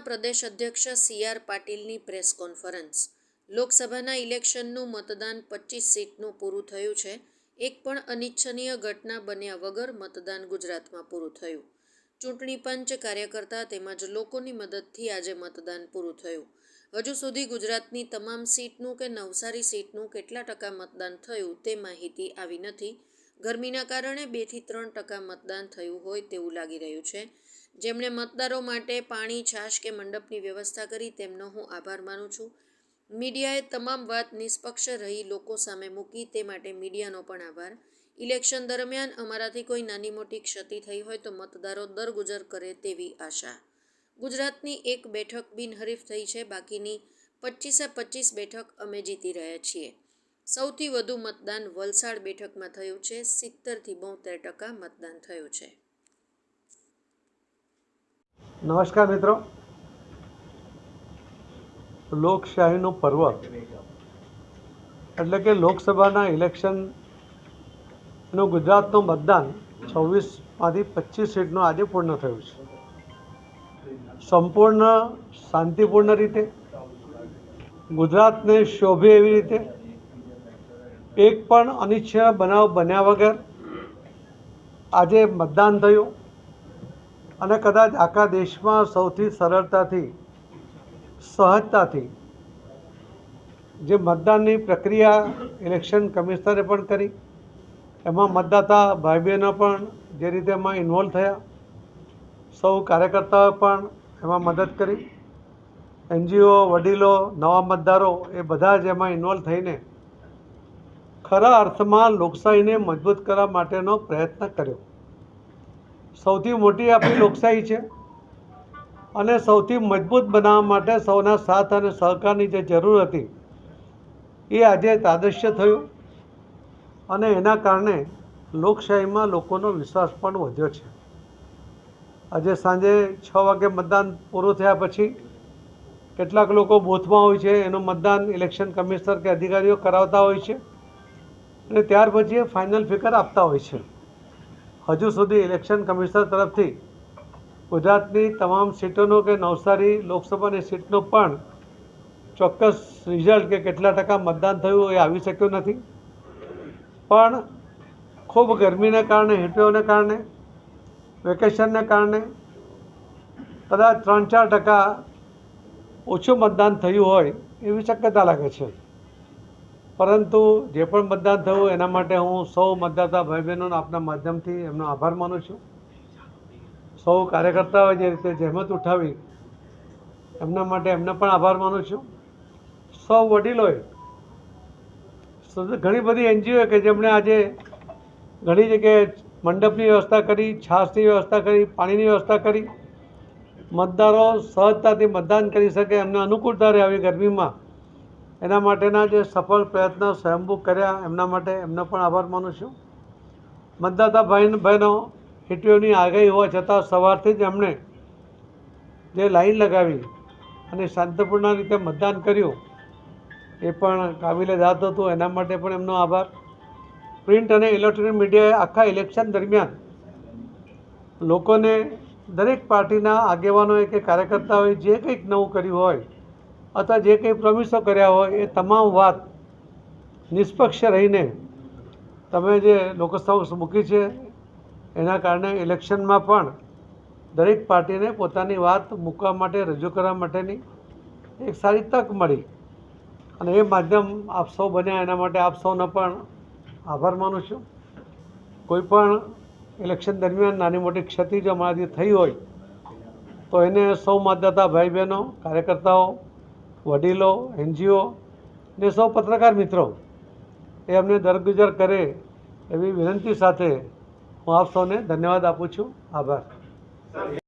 પ્રદેશ અધ્યક્ષ C R પાટીલની press conference. લોકસભાના ઇલેક્શનનું મતદાન પચીસ સીટનું પૂરું થયું છે. એક પણ અનિચ્છનીય ઘટના બન્યા વગર મતદાન ગુજરાતમાં પૂરું થયું. ચૂંટણી પંચ કાર્યકર્તા તેમજ લોકોની મદદથી આજે મતદાન પૂરું થયું. હજુ સુધી ગુજરાતની તમામ સીટનું કે નવસારી સીટનું કેટલા ટકા મતદાન થયું તે માહિતી આવી નથી. ગરમીના કારણે બેથી ત્રણ ટકા મતદાન થયું હોય તેવું લાગી રહ્યું છે. જેમણે મતદારો માટે પાણી, છાશ કે મંડપની વ્યવસ્થા કરી તેમનો હું આભાર માનું છું. મીડિયાએ તમામ વાત નિષ્પક્ષ રહી લોકો સામે મૂકી તે માટે મીડિયાનો પણ આભાર. ઇલેક્શન દરમિયાન અમારાથી કોઈ નાની મોટી ક્ષતિ થઈ હોય તો મતદારો દરગુજર કરે તેવી આશા. ગુજરાતની એક બેઠક બિનહરીફ થઈ છે, બાકીની પચીસે પચીસ બેઠક અમે જીતી રહ્યા છીએ. સૌથી વધુ મતદાન વલસાડ બેઠકમાં થયું છે, સિત્તેરથી બોતેર ટકા મતદાન થયું છે. નમસ્કાર મિત્રો. લોકશાહીનું પર્વ. એટલે કે લોકસભાના ઇલેક્શનનું ગુજરાતનું મતદાન છવ્વીસમાંથી પચીસ સીટનું આજે પૂર્ણ થયું છે. સંપૂર્ણ શાંતિપૂર્ણ રીતે ગુજરાતને શોભે એવી રીતે એક પણ અનિચ્છનીય બનાવ બન્યા વગર આજે મતદાન થયું. અને કદાચ આખા દેશમાં સૌથી સરળતાથી, સહજતાથી જે મતદાનની પ્રક્રિયા ઇલેક્શન કમિશનરે પણ કરી, એમાં મતદાતા ભાઈ બહેનો પણ જે રીતે એમાં ઇન્વોલ્વ થયા, સૌ કાર્યકર્તાઓએ પણ એમાં મદદ કરી, એનજીઓ, વડીલો, નવા મતદારો એ બધા જ એમાં ઇન્વોલ્વ થઈને ખરા અર્થમાં લોકશાહીને મજબૂત કરવા માટેનો પ્રયત્ન કર્યો. સૌથી મોટી આપણી લોકશાહી છે. અને સૌથી મજબૂત બનાવવા માટે સૌના સાથ અને સહકારની જે જરૂર હતી, એ આજે તાદૃશ્ય થયું. અને એના કારણે લોકશાહીમાં લોકોનો વિશ્વાસ પણ વધ્યો છે. આજે સાંજે છ વાગે મતદાન પૂરું થયા પછી કેટલાક લોકો બૂથમાં હોય છે, એનું મતદાન ઇલેક્શન કમિશનર કે અધિકારીઓ કરાવતા હોય છે. અને ત્યાર પછી એ ફાઇનલ ફિગર આપતા હોય છે. હજુ સુધી ઇલેક્શન કમિશનર તરફથી ગુજરાતની તમામ સીટોનો કે નવસારી લોકસભાની સીટનો પણ ચોક્કસ રિઝલ્ટ કે કેટલા ટકા મતદાન થયું એ આવી શક્યું નથી. પણ ખૂબ ગરમીને કારણે હીટવેવને કારણે, વેકેશનને કારણે કદાચ ત્રણ ચાર ટકા ઓછું મતદાન થયું હોય એવી શક્યતા લાગે છે. પરંતુ જે પણ મતદાન થયું એના માટે હું સૌ મતદાતા ભાઈ બહેનોના આપના માધ્યમથી એમનો આભાર માનું છું. સૌ કાર્યકર્તાઓએ જે રીતે જહેમત ઉઠાવી, એમના માટે એમને પણ આભાર માનું છું. સૌ વડીલોએ, ઘણી બધી એનજીઓ કે જેમણે આજે ઘણી જગ્યાએ મંડપની વ્યવસ્થા કરી, છાશની વ્યવસ્થા કરી, પાણીની વ્યવસ્થા કરી. મતદારો સહજતાથી મતદાન કરી શકે, એમને અનુકૂળતા રહે આવી ગરમીમાં. એના માટેના જે સફળ પ્રયત્નો સ્વયંભૂ કર્યા, એમના માટે એમનો પણ આભાર માનું છું. મતદાતા ભાઈ, બહેનો, હિટીઓની આગાહી હોવા છતાં સવારથી જ એમણે જે લાઈન લગાવી અને શાંતિપૂર્ણ રીતે મતદાન કર્યું, એ પણ કાબિલે દાદ હતું. એના માટે પણ એમનો આભાર. પ્રિન્ટ અને ઇલેક્ટ્રોનિક મીડિયાએ આખા ઇલેક્શન દરમિયાન લોકોને દરેક પાર્ટીના આગેવાનોએ કે કાર્યકર્તાઓએ જે કંઈક નવું કર્યું હોય અથવા જે કંઈ પ્રોમિસો કર્યા હોય, એ તમામ વાત નિષ્પક્ષ રહીને તમે જે લોકસભા મૂકી છે, એના કારણે ઇલેક્શનમાં પણ દરેક પાર્ટીને પોતાની વાત મૂકવા માટે, રજૂ કરવા માટેની એક સારી તક મળી. અને એ માધ્યમ આપ સૌ બન્યા, એના માટે આપ સૌનો પણ આભાર માનું છું. કોઈ પણ ઇલેક્શન દરમિયાન નાની મોટી ક્ષતિ જો અમારાથી થઈ હોય, તો એને સૌ મતદાતા ભાઈ બહેનો કાર્યકર્તાઓ વડીલો, એનજીઓ ને સૌ પત્રકાર મિત્રો, એ અમને દરગુજર કરે એવી વિનંતી સાથે હું આપ સૌને ધન્યવાદ આપું છું. આભાર.